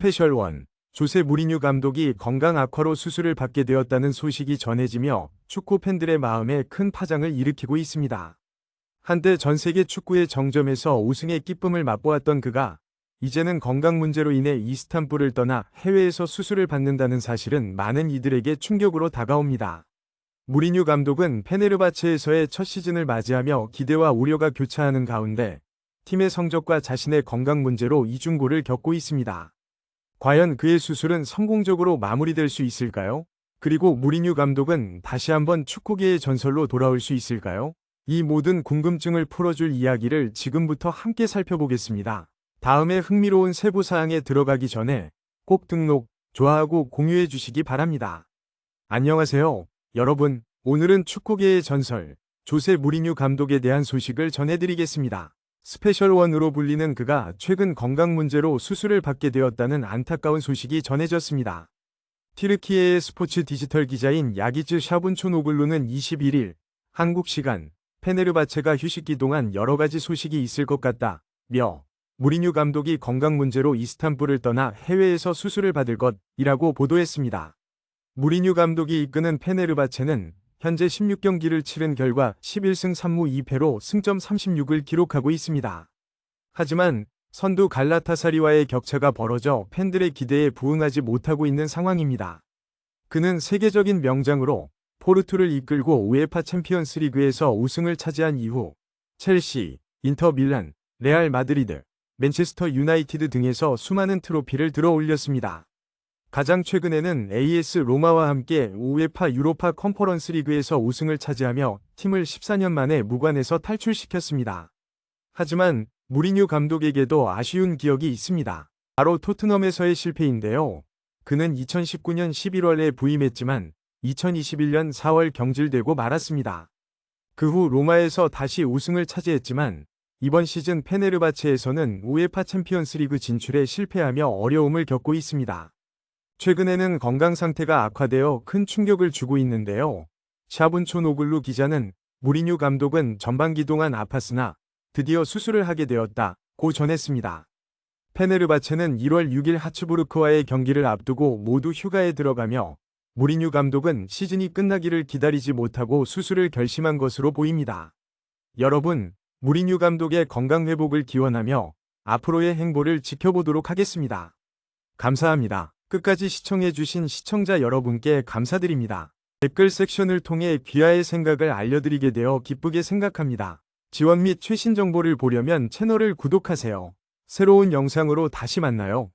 스페셜 원 조세 무리뉴 감독이 건강 악화로 수술을 받게 되었다는 소식이 전해지며 축구 팬들의 마음에 큰 파장을 일으키고 있습니다. 한때 전 세계 축구의 정점에서 우승의 기쁨을 맛보았던 그가 이제는 건강 문제로 인해 이스탄불을 떠나 해외에서 수술을 받는다는 사실은 많은 이들에게 충격으로 다가옵니다. 무리뉴 감독은 페네르바체에서의 첫 시즌을 맞이하며 기대와 우려가 교차하는 가운데 팀의 성적과 자신의 건강 문제로 이중고를 겪고 있습니다. 과연 그의 수술은 성공적으로 마무리될 수 있을까요? 그리고 무리뉴 감독은 다시 한번 축구계의 전설로 돌아올 수 있을까요? 이 모든 궁금증을 풀어줄 이야기를 지금부터 함께 살펴보겠습니다. 다음에 흥미로운 세부 사항에 들어가기 전에 꼭 등록, 좋아하고 공유해 주시기 바랍니다. 안녕하세요. 여러분, 오늘은 축구계의 전설, 조세 무리뉴 감독에 대한 소식을 전해드리겠습니다. 스페셜 원으로 불리는 그가 최근 건강 문제로 수술을 받게 되었다는 안타까운 소식이 전해졌습니다. 티르키예의 스포츠 디지털 기자인 야기즈 샤분초노글루는 21일 한국 시간 페네르바체가 휴식기 동안 여러 가지 소식이 있을 것 같다. 며 무리뉴 감독이 건강 문제로 이스탄불을 떠나 해외에서 수술을 받을 것이라고 보도했습니다. 무리뉴 감독이 이끄는 페네르바체는 현재 16경기를 치른 결과 11승 3무 2패로 승점 36을 기록하고 있습니다. 하지만 선두 갈라타사리와의 격차가 벌어져 팬들의 기대에 부응하지 못하고 있는 상황입니다. 그는 세계적인 명장으로 포르투를 이끌고 우에파 챔피언스 리그에서 우승을 차지한 이후 첼시, 인터 밀란, 레알 마드리드, 맨체스터 유나이티드 등에서 수많은 트로피를 들어 올렸습니다. 가장 최근에는 AS 로마와 함께 우에파 유로파 컨퍼런스 리그에서 우승을 차지하며 팀을 14년 만에 무관에서 탈출시켰습니다. 하지만 무리뉴 감독에게도 아쉬운 기억이 있습니다. 바로 토트넘에서의 실패인데요. 그는 2019년 11월에 부임했지만 2021년 4월 경질되고 말았습니다. 그 후 로마에서 다시 우승을 차지했지만 이번 시즌 페네르바체에서는 우에파 챔피언스 리그 진출에 실패하며 어려움을 겪고 있습니다. 최근에는 건강 상태가 악화되어 큰 충격을 주고 있는데요. 샤분초 노글루 기자는 무리뉴 감독은 전반기 동안 아팠으나 드디어 수술을 하게 되었다 고 전했습니다. 페네르바체는 1월 6일 하츠부르크와의 경기를 앞두고 모두 휴가에 들어가며 무리뉴 감독은 시즌이 끝나기를 기다리지 못하고 수술을 결심한 것으로 보입니다. 여러분, 무리뉴 감독의 건강 회복을 기원하며 앞으로의 행보를 지켜보도록 하겠습니다. 감사합니다. 끝까지 시청해주신 시청자 여러분께 감사드립니다. 댓글 섹션을 통해 귀하의 생각을 알려드리게 되어 기쁘게 생각합니다. 지원 및 최신 정보를 보려면 채널을 구독하세요. 새로운 영상으로 다시 만나요.